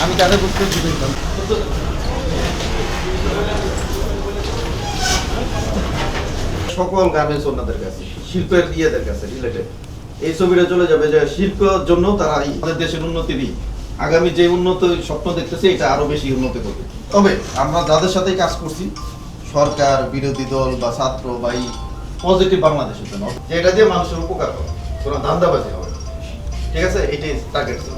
আমি করতে তাদের বুঝতে দিতাম সকল গ্রামে সন্ন্যাদের কাছে, শিল্পের ইয়েদের কাছে রিলেটেড এই ছবিটা চলে যাবে যে শিল্পের জন্য তারা আমাদের দেশের উন্নতিরই আগামী যে উন্নত স্বপ্ন দেখতেছে এটা আরও বেশি উন্নত করবে। তবে আমরা যাদের সাথেই কাজ করছি সরকার বিরোধী দল বা ছাত্র বা এই পজিটিভ বাংলাদেশের জন্য যে এটা দিয়ে মানুষের উপকার হবে কোনো ধান্দাবাজি হবে ঠিক আছে? এটাই টার্গেট ছিল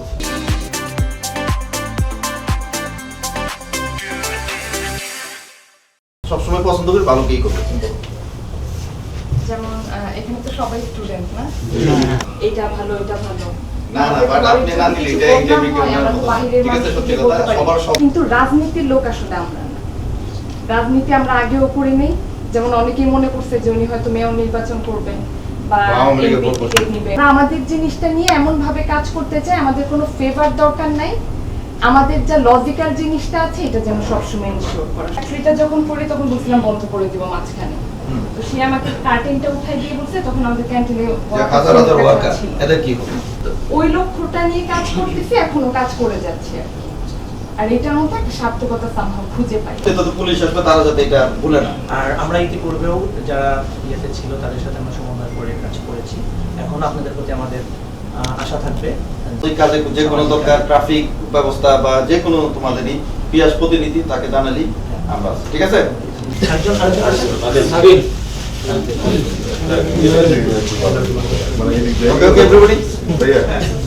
সবসময় পছন্দ করি ভালোকেই করবে যেমন এখানে তো সবাই স্টুডেন্ট না? এটা ভালো এটা ভালো। না, না, but আপনি না নিলে এটা কিছু interview program আমরা তো কেউ না বাইরের ঠিক আছে, সত্যি কথা, সবার সব- কিন্তু রাজনীতির লোক আসলে আমরা রাজনীতি আমরা আগেও করি নেই। যেমন অনেকেই মনে করছে যে উনি হয়তো মেয়র নির্বাচন করবেন বা আমাদের জিনিসটা নিয়ে এমন ভাবে কাজ করতে চাই আমাদের কোনো ফেভার দরকার নাই। আমাদের যা লজিক্যাল জিনিসটা আছে এটা যেন সবসময় ইনশিওর করা। চাকরিটা যখন করি তখন বুঝলাম বন্ধ করে দিব মাঝখানে। তো সে আমাকে কার্টেনটা উঠাই দিয়ে বলছে তখন আমাদের ক্যান্টিনে হাজার হাজার ওয়ার্কার এদের কি হবে? ওই লক্ষ্যটা নিয়ে কাজ করতেছি এখনও কাজ করে যাচ্ছি আর। এটার মধ্যে একটা সার্থকতা সামহাও খুঁজে পাই। তো তো পুলিশ আসবে তারা যাতে এটা ভুলে না। আর আমরা ইতিপূর্বেও যারা ইয়েতে ছিল তাদের সাথে আমরা সমন্বয় করে কাজ করেছি। এখন আপনাদের প্রতি আমাদের আশা থাকবে। ওই কাজে যে কোনো দরকার ট্রাফিক ব্যবস্থা বা যে কোনো তোমাদেরই পিয়াস প্রতিনিধি তাকে জানালি আমরা ঠিক আছে? একজন Okay, okay, everybody?